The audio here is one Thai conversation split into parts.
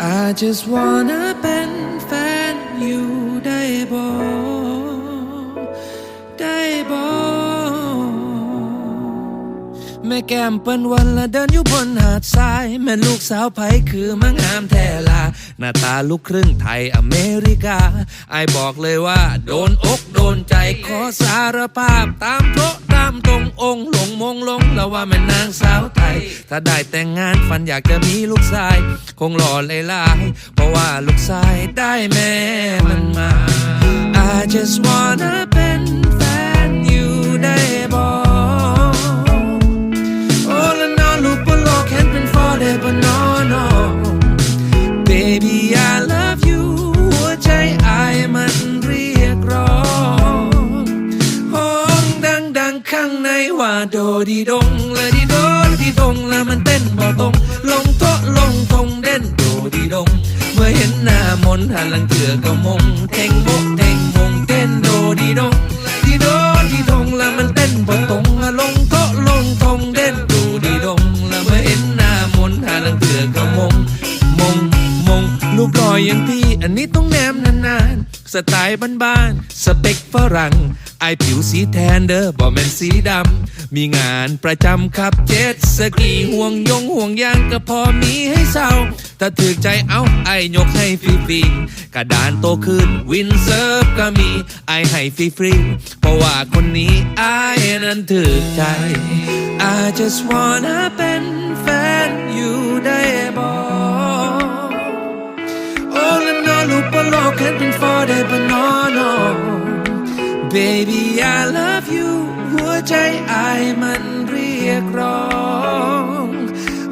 I just wanna เป็นแฟนอยู่ได้บ่ได้บ่แม่แก้มเปิ้นวันละเดินอยู่บนหาดทราย แม่ลูกสาวไผคือมังงามแท้ลา หน้าตาลูกครึ่งไทยอเมริกาไอาบอกเลยว่า โดนอกโดนใจขอสารภาพตามโต๊ะตามตรงองค์หลงมงลงแล้วว่าแม่นางสาวไทย ถ้าได้แต่งงานฝันอยากจะมีลูกชาย คงหล่อเลยลายเพราะว่าลูกชายได้แม่มันมา I just wanna เข้างในว่าโดดีดงและดีโดดีดงแล้วมันเต้นบ่ตรงลงโตะลงทงเด่นโดดีดง เมื่อเห็นหน้ามนหันหลังเถื่อก็มงเท่งโมกเท่งมงเต้นโดดีดงดีโดดีดงแล้วมันเต้นบ่ตรงลงโตะลงทงเด่นโดดีดงแล้วเมื่อเห็นหน้ามนต์หลังเถื่อก็มงมงมงรูปล่ออย่างพี่อันนี้ สไตล์บ้านๆสเปคฝรั่งไอผิวสีแทนเด้อบ่แม่นสีดำ มีงานประจำขับเจ็ตสกีห่วงยงห่วงยางก็พอมีให้เศร้า ถ้าถือใจเอาไอยกให้ฟรีๆกระดานโตขึ้นวินเซิร์ฟก็มีไอให้ฟรีๆเพราะว่าคนนี้ไอนั้นถือใจ I just wanna เป็นแฟนอยู่ได้บ่ loop a lock and been for the banana. Baby, I love you. หัวใจไอมันเรียกร้อง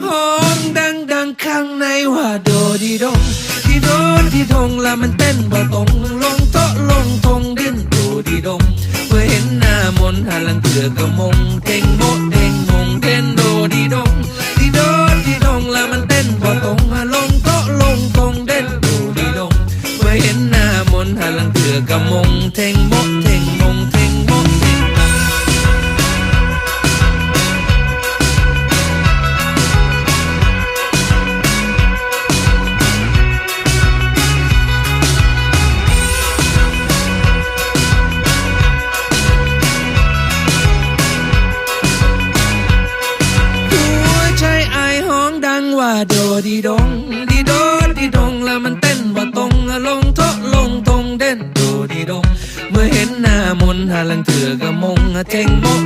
ห้องดังดังข้างในว่าโดดีดงดีโดดีดงล้วมันเต้นบ่ตรงลงโต๊ะลงทงดิ้นดูดีดงเมื่อเห็นหน้ามนหันหลังเถือก็มงเท่งโม ก็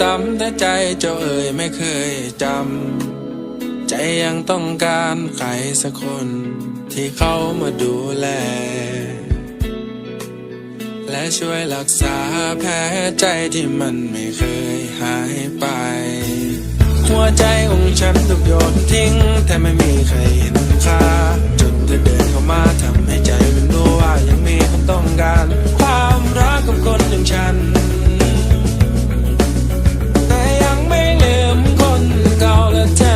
ซ้ำๆแต่ใจเจ้าเอ่ยไม่เคยจำ ใจยังต้องการใครสักคน ที่เขามาดูแล และช่วยรักษาแผลใจที่มันไม่เคยหายไป หัวใจของฉันถูกโยนทิ้ง แต่ไม่มีใครเห็นค่าจนเธอเดินเข้ามาทำให้ใจมันรู้ว่ายังมีคนต้องการ ความรักกับคนอย่างฉัน มคน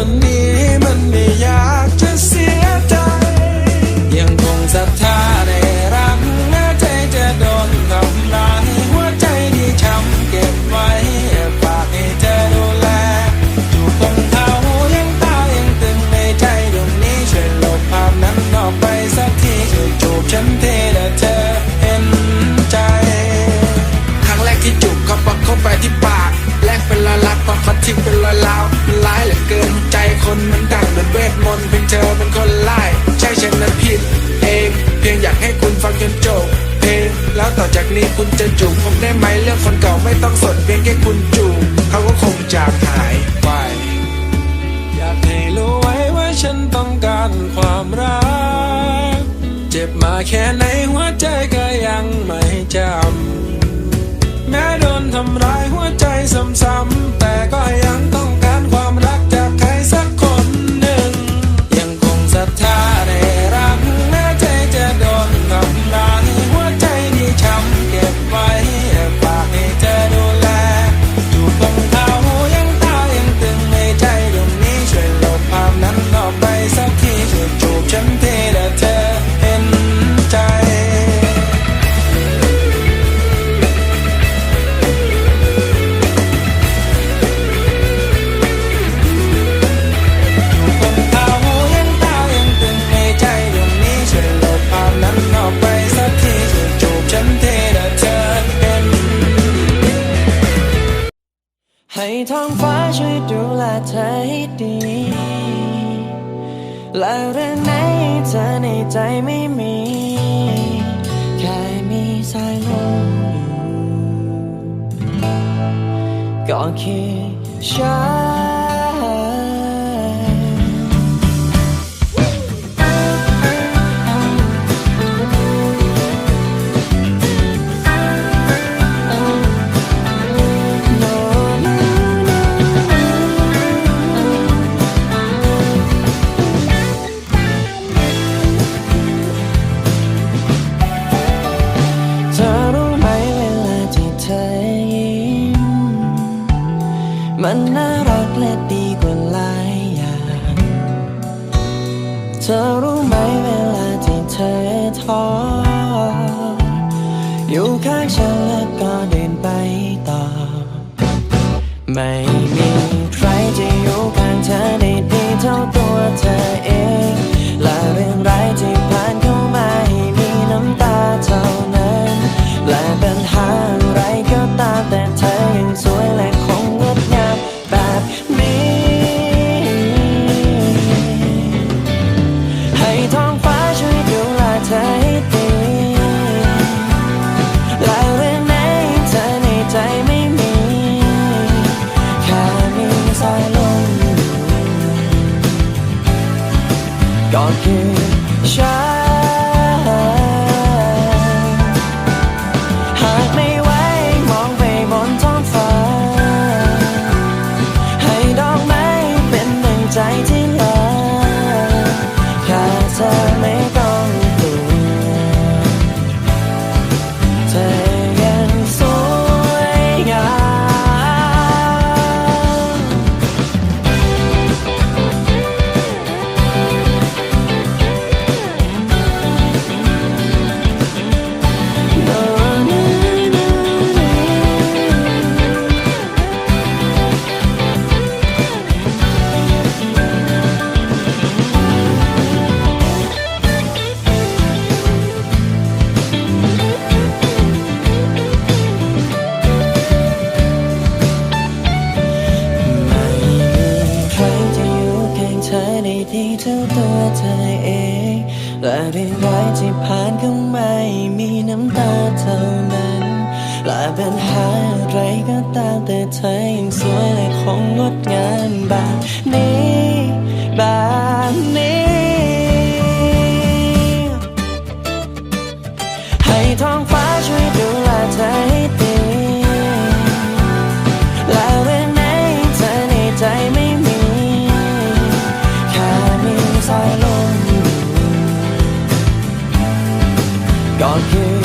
คนนี้มันไม่อยากจะเสียใจ ยังคงศรัทธาในรักแม้ใจจะโดนทำร้ายหัวใจที่ช้ำเก็บไว้ฝากให้เธอดูแลจูบตรงเท้ายังตายังตึงในใจดวงนี้ช่วยลบภาพนั้นออกไปสักทีช่วยจูบฉันเทแต่เธอเห็นใจ ครั้งแรกที่จูบเขาปักเข้าไปที่ปากแลกเป็นลายลักษณ์พอเขาทิ้งเป็นรอยร้าวมันร้ายเหลือเกิน คนมันดังเหมือนเวทมนต์เพียงเธอเป็นคนไล่ใช่ฉันนั้นผิดเองเพียงอยากให้คุณฟังจนจบเพลงแล้วต่อจากนี้คุณจะจูบผมได้ไหมเรื่องคนเก่าไม่ต้องสนเพียงแค่คุณจูบเขาก็คงจากหายไปอยากให้รู้ไว้ว่าฉันต้องการความรัก เจ็บมาแค่ไหนหัวใจก็ยังไม่จำแม้โดนทำร้ายหัวใจซ้ำๆแต่ก็ยังต้องการ ให้ท้องฟ้าช่วยดูแลเธอให้ดี และเรื่องไหนเธอในใจไม่มี แค่มีสายลมอยู่ก็คือฉัน กและดีกว่าหลายอย่าง เธอรู้ไหมเวลาที่เธอท้อ อยู่ข้างฉันแล้วก็เดินไปต่อ ไม่มีใครจะอยู่ข้างเธอได้ดีเท่าตัวเธอเอง และเรื่องไรายที่ผ่านเข้ามาให้มีน้ำตาเท่า ปัญหาอะไรก็ตามแต่เธอยังสวยและคงงดงามแบบนี้แบบนี้ ให้ท้องฟ้าช่วยดูแลเธอให้ดีและเรื่อไหนเธอในใจไม่มีแค่มีสายลมก่อนคือ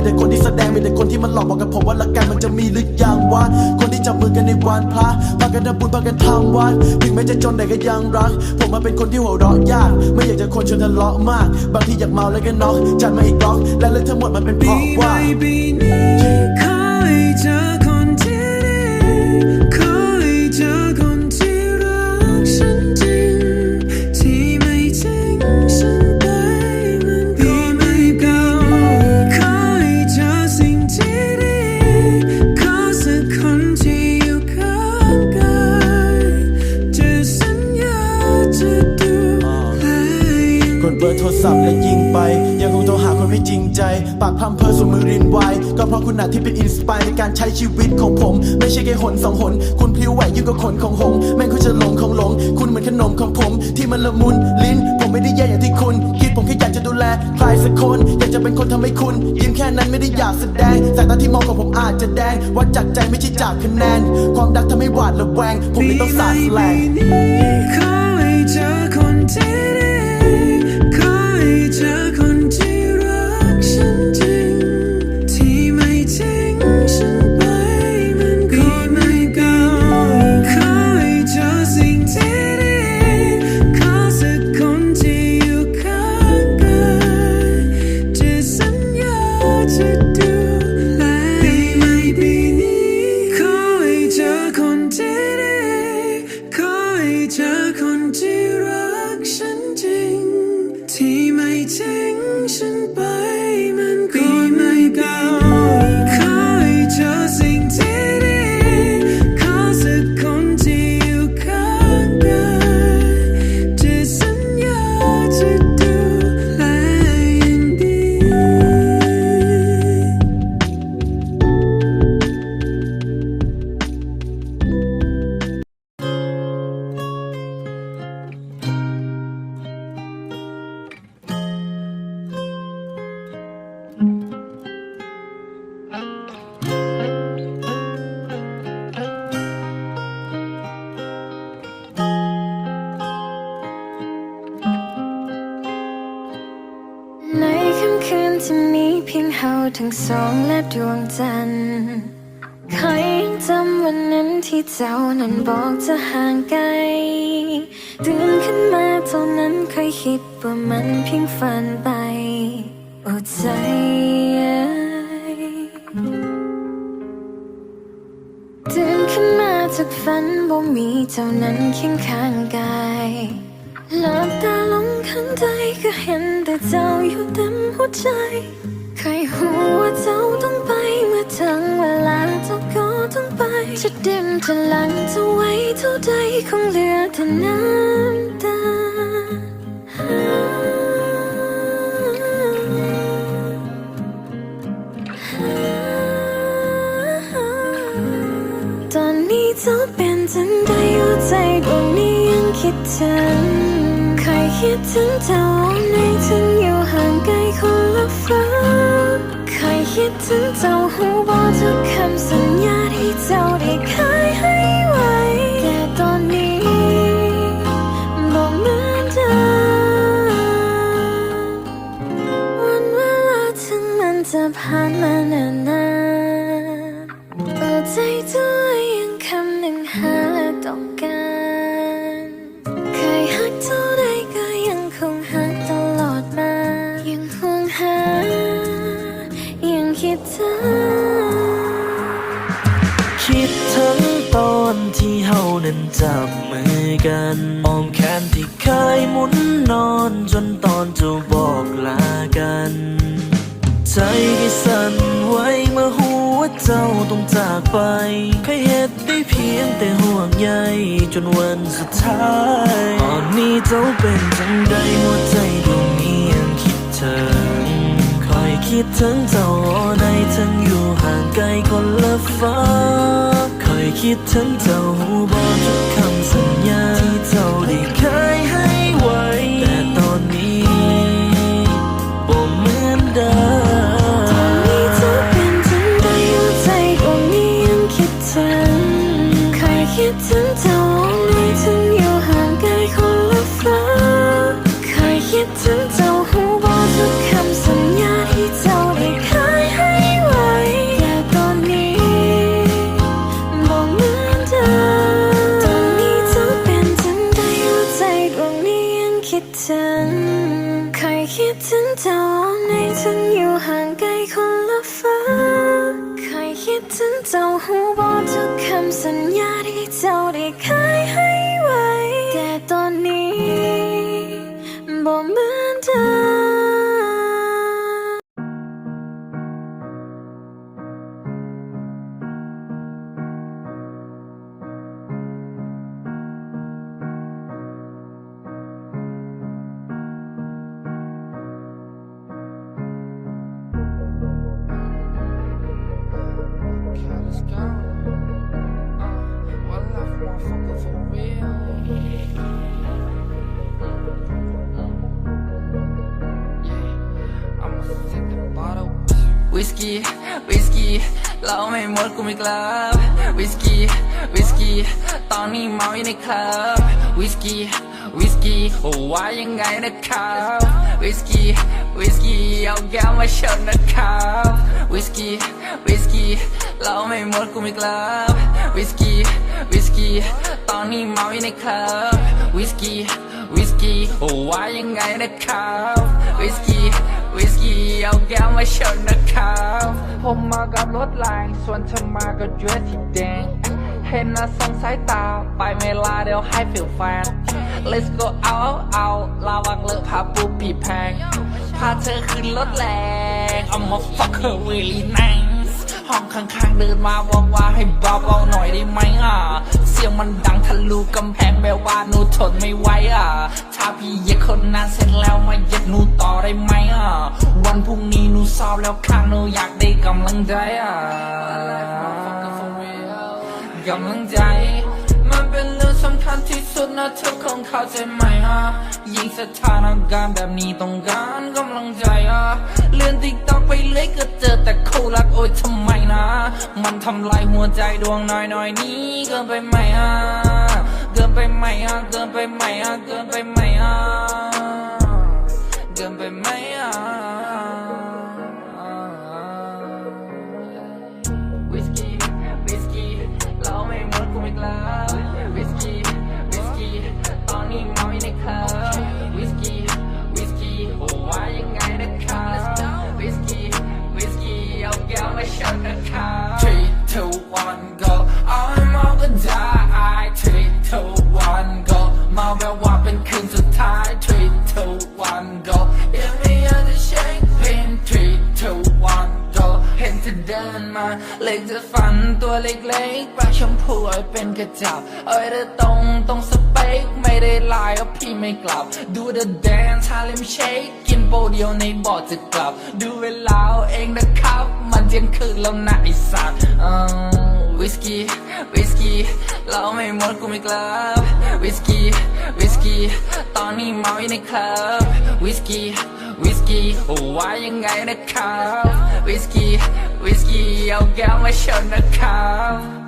ีแต่คนที่แสดงมีแต่คนที่มันหลอกบอกกับผมว่าละกันมันจะมีหรือยังวะคนที่จับมือกันในวันพระพากันทำบุญพากันทำวัดถึงแม้จะจนแต่ก็ยังรัก ผมมาเป็นคนที่หัวเราะยาก ไม่อยากจะคนชวนทะเลาะมาก บางทีอยากเมาแล้วก็น็อกจัดมาอีกล็อกและเรื่ทั้งหมดมันเป็นเพราะว่า baby 你可以这 วัดจากใจไม่ใช่จากคะแนน ความรักทำให้หวาดระแวง ผมเลยต้องสาดแรง สองและดวงจันทร์เคยยังจำวันนั้นที่เจ้านั้นบอกจะห่างไกลตื่นขึ้นมาตอนนั้นเคยคิดว่ามันเพียงฝันไปโอ้ใจตื่นขึ้นมาจากฝันบ่มีเจ้านั้นเคียงข้างกายหลับตาลงข้างใดก็เห็นแต่เจ้าอยู่เต็มหัวใจเคยหู จะดิมจะหลังจะไว้เท่าใดคงเหลือแต่น้ำตาตอนนี้เจ้าเป็นจังใดหัวใจดวงนี้ยังคิดถึงเคยคิดถึงเจ้าในถึงอยู่ห่างไกลคนละฟ้าเคยคิดถึงเจ้าหูบอกทุกคำสัญญา ผ่านมานานนานเอาใจตัวยังคำหนึ่งหาและต้องการเคยหักเท่าใดก็ยังคงหักตลอดมา ยังห่วงหา ยังคิดถึงคิดถึงตอนที่เฮานั้นจับมือกันอ้อมแขนที่เคยหมุนนอนจนตอนจะบอกลากัน ใจที่สั่นไหวเมื่อหัวเจ้าต้องจากไปเคยเหตุได้เพียงแต่ห่วงใยจนวันสุดท้ายตอนนี้เจ้าเป็นจังใดหัวใจดวงนี้ยังคิดถึงคอยคิดถึงเจ้าในทั้งอยู่ห่างไกลคนละฟ้าคอยคิดถึงเจ้าหูบอกทุกคำสัญญาที่เจ้าได้เคยให้ วิสกี้วิสกี้เราไม่หมดกูไม่กลับวิสกี้วิสกี้ตอนนี้เมาอยู่ในคลับวิสกี้วิสกี้โอ้ว่ายังไงนะครับวิสกี้วิสกี้เอาแก้วมาชนนะครับวิสกี้วิสกี้เราไม่หมดกูไม่กลับวิสกี้วิสกี้ตอนนี้เมาอยู่ในคลับวิสกี้วิสกี้โอ้ว่ายังไงนะครับวิสกี้ วิสกี้เอาแก้วมาชนนะครับผมมากับรถแรงส่วนเธอมากับเดรสที่แดง เห็นนะสงสายตา ไปเมลาเดี๋ยวให้ฟิลแฟน Let's go out out ราวังเลิกพาปูปีแพง พาเธอขึ้นรถแรง I'm a fucker really nice ห้องข้างๆเดินมาบอกว่าให้เบาๆหน่อยได้ไหมอะ เสียงมันดังทะลุกำแพงแบบว่าหนูทนไม่ไหวอะ ถ้าพี่เหย็ดคนนั้นเสร็จแล้วมาเหย็ดหนูต่อได้ไหมอะ วันพรุ่งนี้หนูสอบแล้วข้างหนูอยากได้กำลังใจอะกำลังใจ สุดนะเธอคงเข้าใจไหมอะยิ่งสถานการณ์แบบนี้ต้องการกำลังใจอะเลื่อนติ๊กตอกไปเลยก็เจอแต่คู่รักโอ๊ยทำไมนะ มันทำลายหัวใจดวงน้อยน้อยนี้เกินไปไหมอะเกินไปไหมอะเกินไปไหมอะเกินไปไหมอะเกินไปไหมอะ มาแววว่าเป็นคืนสุดท้าย Three to one go ยังไม่อยากจะเช็คพิน Three to one go เห็นเธอเดินมา เล็กจะฝันตัวเล็กๆปลาชมพูเป็นกระจับ เอ้ยเธอตรงตรงสเปค ไม่ได้ลายว่าพี่ไม่กลับ ดูเธอแดนชาเลมเชคกินโปเดียวในบ่ดจะกลับ ดูเวลาเองนะครับ มันเที่ยงคืนแล้วนะไอสัตว์ วิสกี้วิสกี้เราไม่หมดกูไม่กลับวิสกี้วิสกี้ตอนนี้เมาอยู่ในคลับวิสกี้วิสกี้ว่ายังไงนะครับวิสกี้วิสกี้เอาแก้วมาชนนะครับ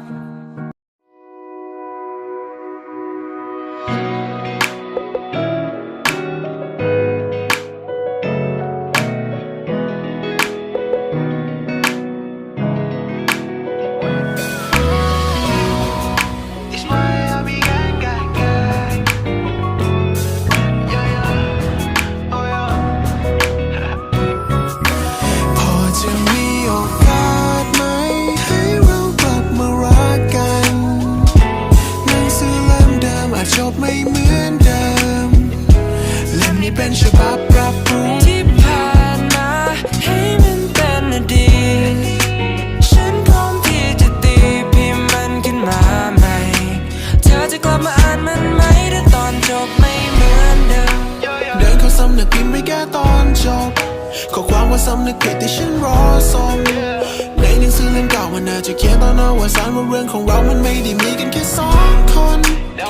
ข้อความว่าสำนึกผิดที่ฉันรอส่งในหนังสือเล่มเก่ามันน่าจะเขียนตอนอวสานว่าเรื่องของเรามันไม่ได้มีกันแค่สองคน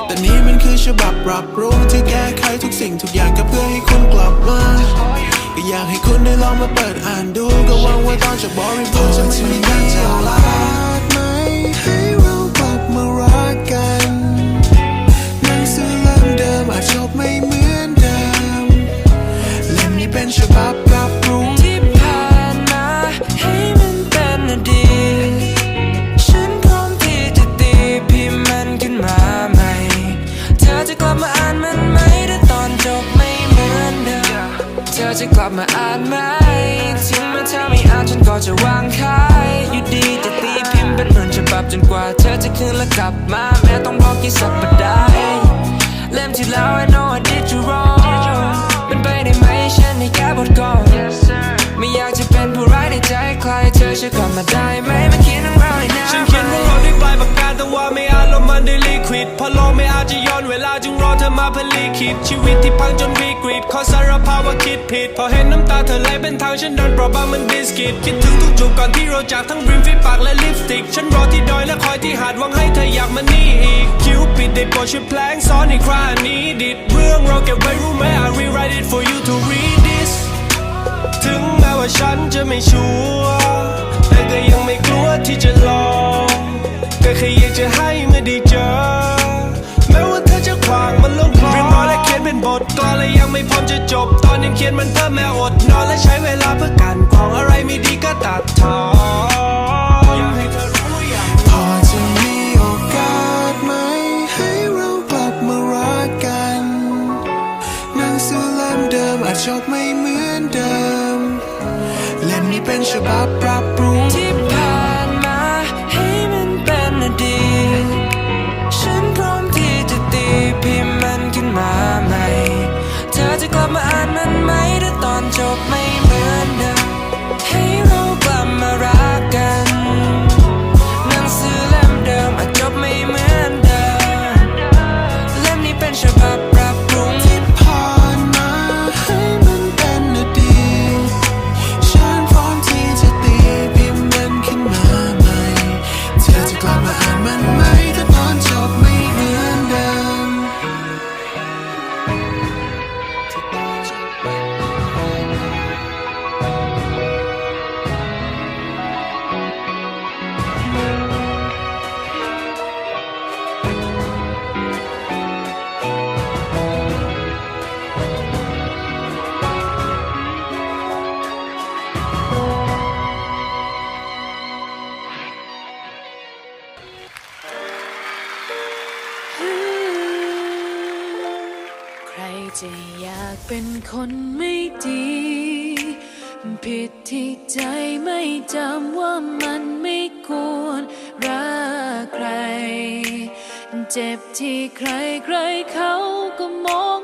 แต่นี่มันคือฉบับปรับปรุงที่แก้ไขทุกสิ่งทุกอย่างก็เพื่อให้คุณกลับมาก็อยากให้คุณได้ลองมาเปิดอ่านดูก็หวังว่าตอนจะบริบูรณ์ ดชีวิตที่พังจนวิกฤตขอสารภาพว่าคิดผิด พอเห็นน้ำตาเธอไหลเป็นทางฉันโดนเปราะบางเหมันบิสกิต คิดถึงทุกจุกก่อนที่เราจากทั้งริมฝีปากและลิปสติก ฉันรอที่ดอยและคอยที่หาดหวังให้เธออยากมานี่อีก คิวปิดได้โปรดช่วยแพลงซ้อนอีกครานี้ ดิดเรื่องเราเก็บไว้รู้ไหม I rewrite it for you to read this ถึงแม้ว่าฉันจะไม่ชัวร์แต่ก็ยังไม่กลัวที่จะลองก็แค่อยากจะให้เมื่อได้เจอแม้ว่าเธอจะขวางมันลงคลอ บร้อยและเป็นบทกลอนและยังไม่พร้อมจะจบ ตอนยังเขียนมันเพิ่มแม้อดนอนและใช้เวลาเพื่อการกรองอะไรไม่ดีก็ตัดทอนอยากให้เธอรู้อย่างพอจะมีโอกาสไหม ให้เรากลับมารักกันนั่งสือเล่มเดิมอาจจบไม่เหมือนเดิม เล่มนี้เป็นฉบับปรับปรุง จะอยากเป็นคนไม่ดี ผิดที่ใจไม่จำว่ามันไม่ควรรักใคร เจ็บที่ใครใครเขาก็มอง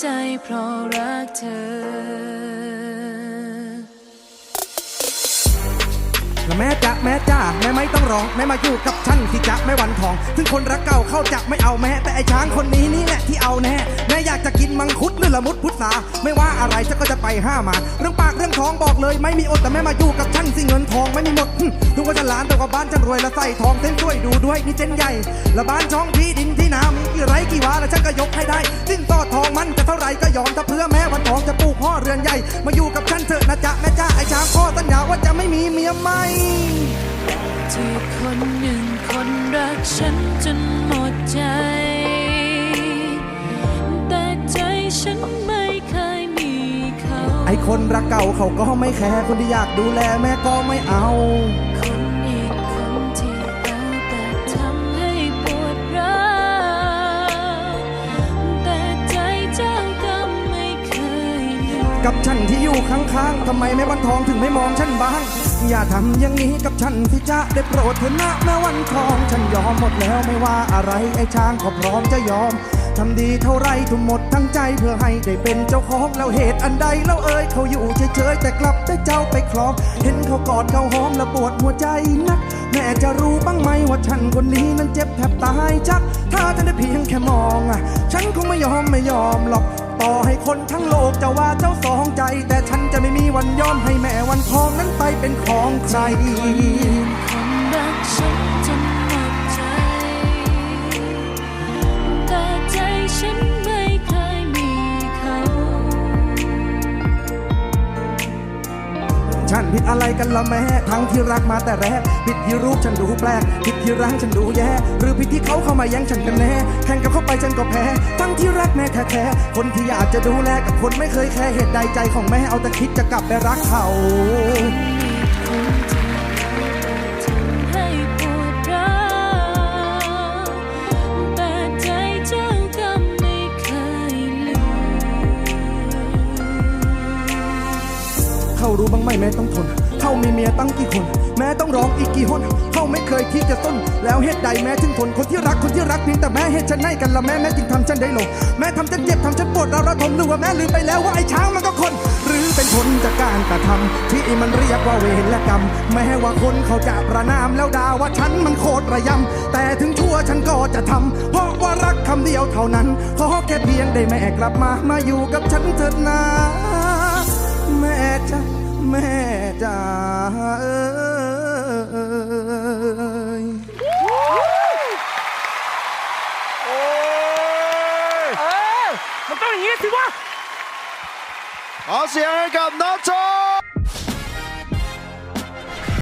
ใจเพราะรักเธอ แม่จ้าแม่ไม่ต้องร้องแม่มาอยู่กับฉันที่จะไม่หวันทอง ถึงคนรักเก่าเข้าจะไม่เอาแม่แต่ไอช้างคนนี้นี่แหละที่เอาแน่แม่อยากจะกินมังคุดหรือละมุดพุทราไม่ว่าอะไรฉันก็จะไปห้ามา เรื่องปากเรื่องท้องบอกเลย ไม่มีอดแต่แม่มาอยู่กับฉันสิเงินทองไม่มีหมดหึถึงว่าจะหลานแต่ว่าบ้านฉันรวยและใส่ทองเส้นช่วยดูด้วยนี่เจนใหญ่และบ้านช่องที่ดินที่นามีกี่ไร่กี่วาแล้วฉันก็ยกให้ได้สิ้นต่อทองมันจะเท่าไรก็ยอมถ้าเพื่อแม่วันทองจะปลูกพ่อเรือนใหญ่ มาอยู่กับฉันเถอะนะจ๊ะแม่จ้าไอช้างพ่อสัญญาว่าจะไม่มีเมียใหม่ ที่คนหนึ่งคนรักฉันจนหมดใจ แต่ใจฉันไม่เคยมีเขา ไอคนรักเก่าเขาก็ไม่แคร์คนที่อยากดูแลแม่ก็ไม่เอา คนอีกคนที่เอาแต่ทำให้ปวดร้าวแต่ใจเจ้าก็ไม่เคยลืม กับฉันที่อยู่ข้างๆทำไมแม่วันทองถึงไม่มองฉันบ้าง อย่าทำอย่างนี้กับฉันที่จะได้โปรดเถอะนะแม่วันทอง ฉันยอมหมดแล้วไม่ว่าอะไรไอ้ช้างก็พร้อมจะยอมทำดีเท่าไรทุ่มหมดทั้งใจเพื่อให้ได้เป็นเจ้าของแล้วเหตุอันใดแล้วเอ่ยเขาอยู่เฉยๆแต่กลับได้เจ้าไปครอง เห็นเขากอดเขาหอมแล้วปวดหัวใจนัก แม่จะรู้บ้างไหมว่าฉันคนนี้นั้นเจ็บแทบตายจัก ถ้าฉันได้เพียงแค่มองอะ ฉันคงไม่ยอมไม่ยอมหรอก ต่อให้คนทั้งโลกจะว่าเจ้าสองใจ แต่ฉันจะไม่มีวันยอมให้แม่วันทองนั้นไปเป็นของใครคนรักฉันจนหมดใจแต่ใจฉัน ฉันผิดอะไรกันละแม่ทั้งที่รักมาแต่แรกผิดที่รูปฉันดูแปลกผิดที่ร่างฉันดูแย่หรือผิดที่เขาเข้ามาแย่งฉันกันแน่แข่งกับเขาไปฉันก็แพ้ ทั้งที่รักแม่แท้ๆคนที่อยากจะดูแลกับคนไม่เคยแคร์เหตุใดใจของแม่เอาแต่คิดจะกลับไปรักเขา รู้บ้างไหมแม่ต้องทนเขามีเมียตั้งกี่คน แม่ต้องร้องอีกกี่หนเขาไม่เคยคิดจะต้น แล้วเหตุใดแม่ถึงทนคนที่รักคนที่รักเพียงแต่แม่เหตุฉันให้กันละแม่แม่จึงทำฉันได้ลง แม่ทำฉันเจ็บทำฉันปวดเราระทมหรือว่าแม่ลืมไปแล้วว่าไอ้ช้างมันก็คน หรือเป็นผลจากการกระทำที่มันเรียกว่าเวรและกรรมแม้ว่าคนเขาจะประนามแล้วด่าว่าฉันมันโคตรระยำแต่ถึงชั่วฉันก็จะทำเพราะว่ารักคำเดียวเท่านั้นขอแค่เพียงได้แม่กลับมามาอยู่กับฉันเถิดนะแม่จ้า แม่จ้าเอ้ยมันต้องอย่างนี้สิวะขอเสียงให้กับน้องจอย